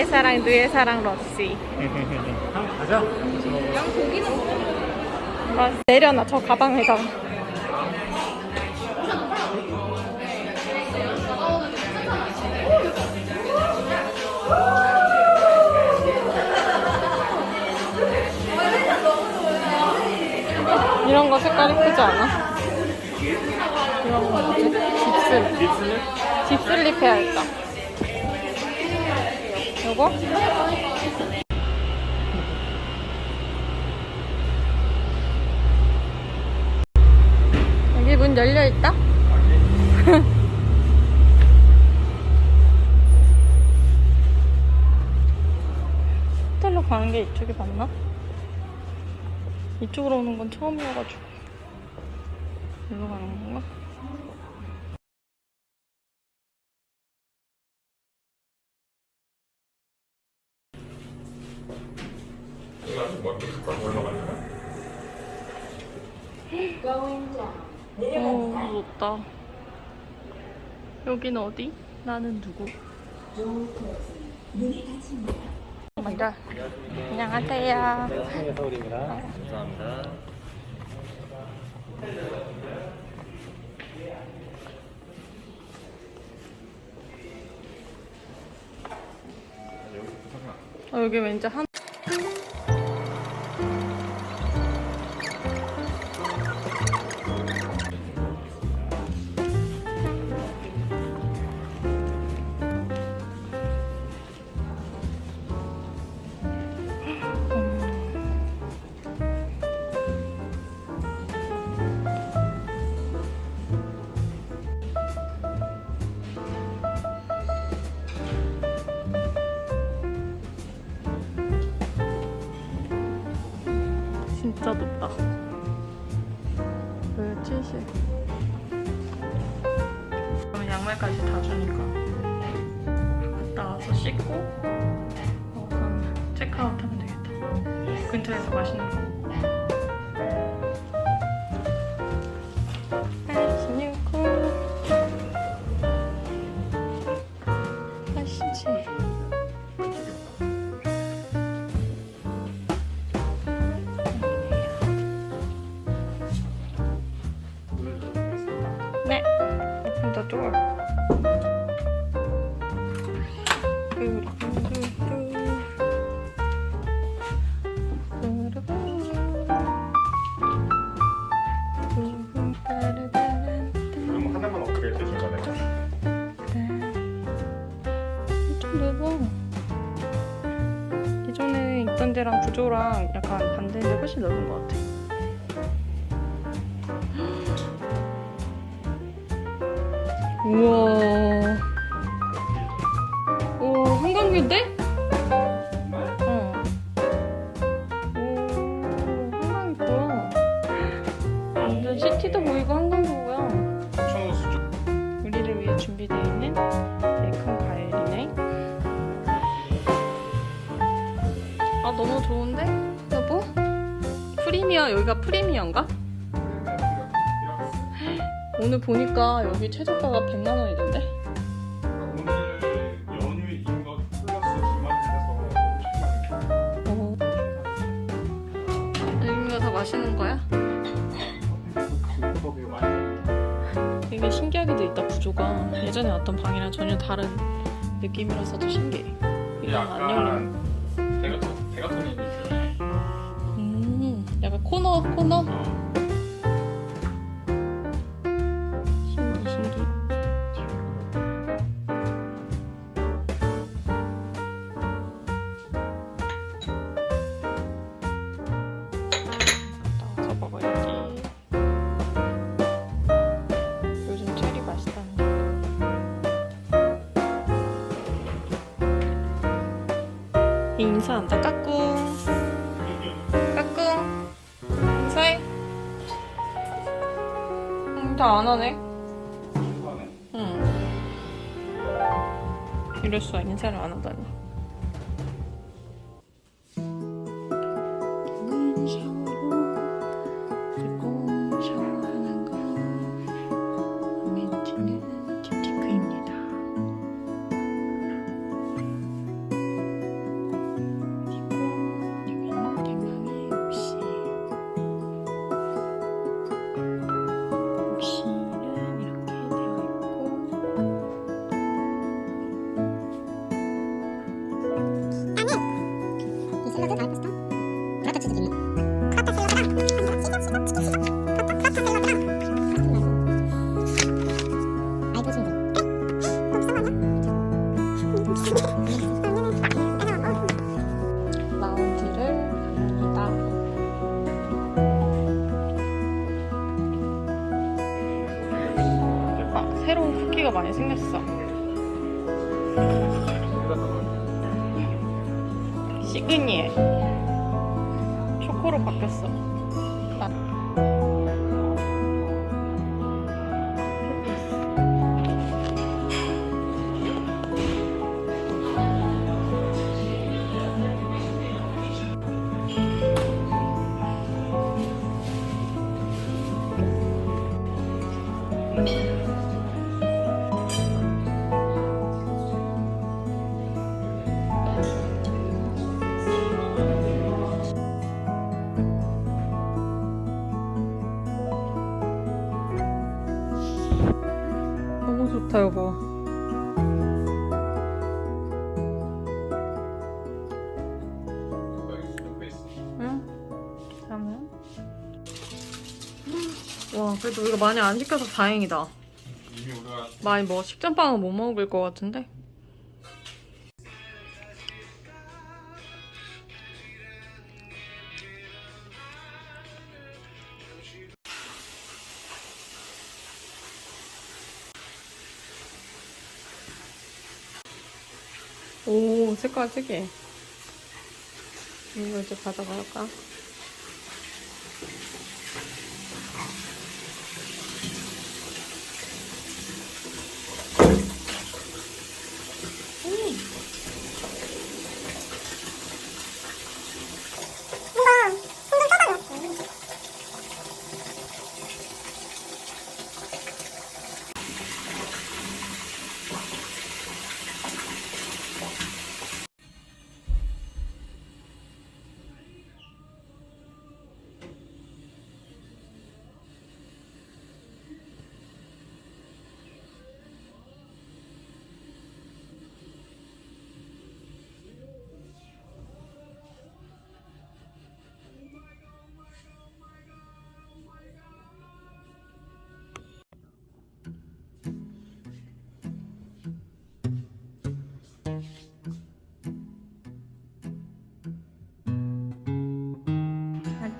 나의 사랑, 너의 사랑, 러시. 한번 가자. 아, 내려놔, 저 가방에다. 이런 거 색깔 이쁘지 않아? 이런 거 뭐지? 립스는? 딥슬립 해야겠다. 요거? 여기 문 열려 있다? 호텔로 가는 게 이쪽이 맞나? 이쪽으로 오는 건 처음이어가지고. 여기로 가는 건가? 어, 무섭다. 여긴 어디? 나는 누구? 맞아. 안녕하세요. 네, 서울입니다. 감사합니다. 어, 여기 왠지 한. 근처에서 맛있는 거 데랑 구조랑 약간 반대인데 훨씬 넓은 것 같아. 우와. 여기가 프리미어인가? 오늘 보니까 여기 최저가가 100만 원이던데? 오늘 연휴인 거 플러스 주말이라서 5천만 어. 여기가 거야? 되게 신기하게도 있다 구조가 예전에 왔던 방이랑 전혀 다른 느낌이라서 더 신기해. 이거 안 열려. 약간 코너 코너. 신기 신기. 먹어야지. 요즘 체리 맛있다는데. 인사한다. 까꿍. 다 안 하네. 응. 이럴 수가 인사를 안 하다니. いい。 와 그래도 우리가 많이 안 시켜서 다행이다. 이미 우리가 많이 뭐 식전빵은 못 먹을 것 같은데? 오 색깔 특이해 이거 이제 가져갈까?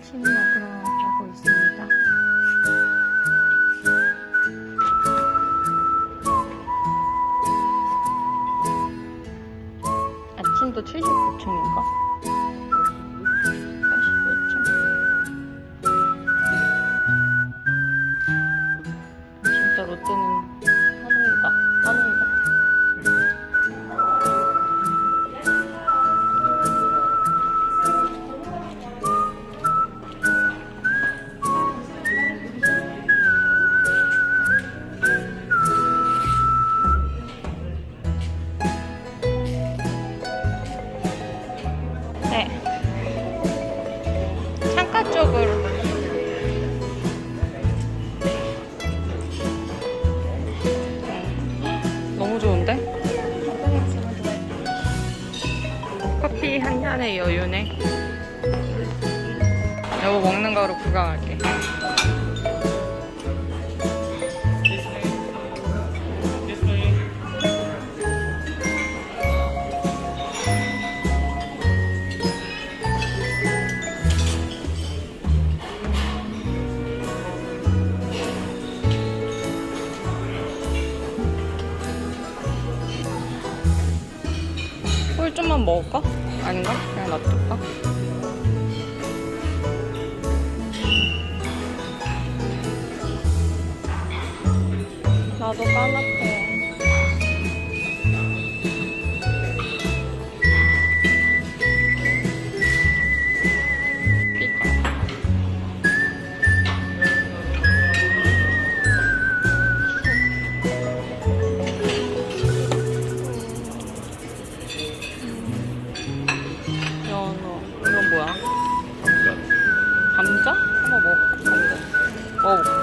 아침 여보 먹는 거로 구경할게. 꿀 좀만 먹을까? 아닌가? 그냥 놔둘까? 연어. 이건 뭐야? 감자? 한번 먹어볼까? 감자. 먹어볼까?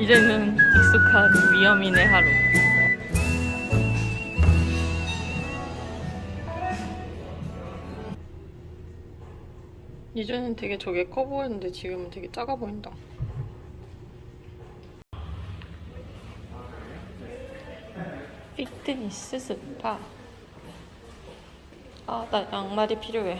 이제는 익숙한 위험인의 하루. 이전엔 되게 저게 커 보였는데 지금은 되게 작아 보인다. 피트니스 스파. 아, 나 양말이 필요해.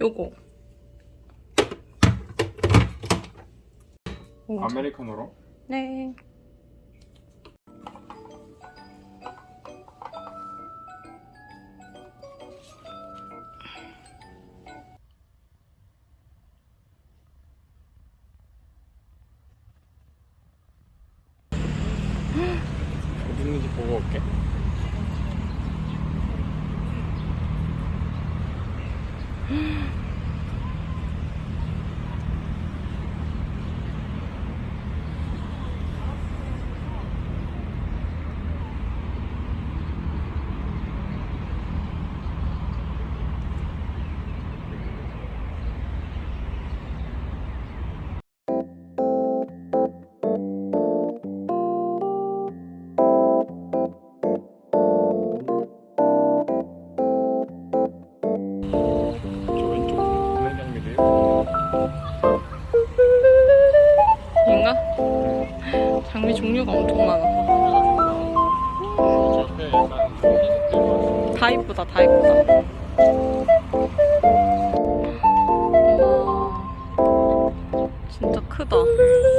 요거. 오, 아메리카노로? 네. 어디 있는지 보고 올게. 진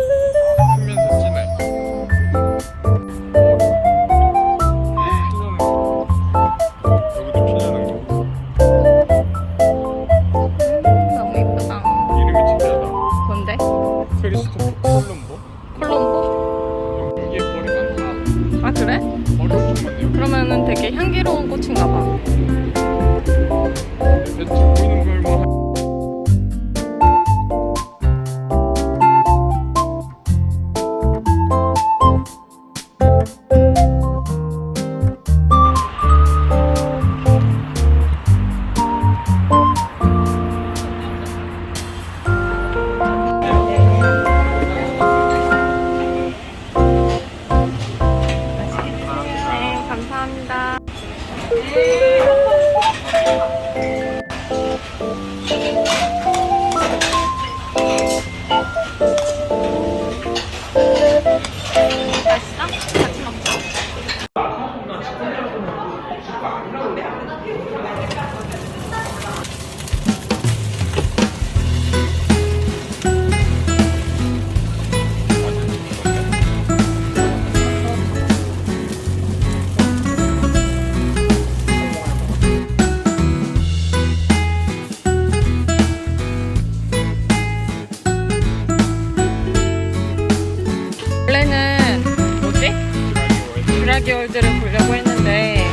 주라기 월드를 보려고 했는데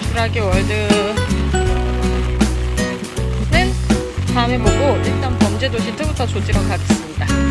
주라기 월드는 다음에 보고 일단 범죄도시 2부터 조지러 가겠습니다.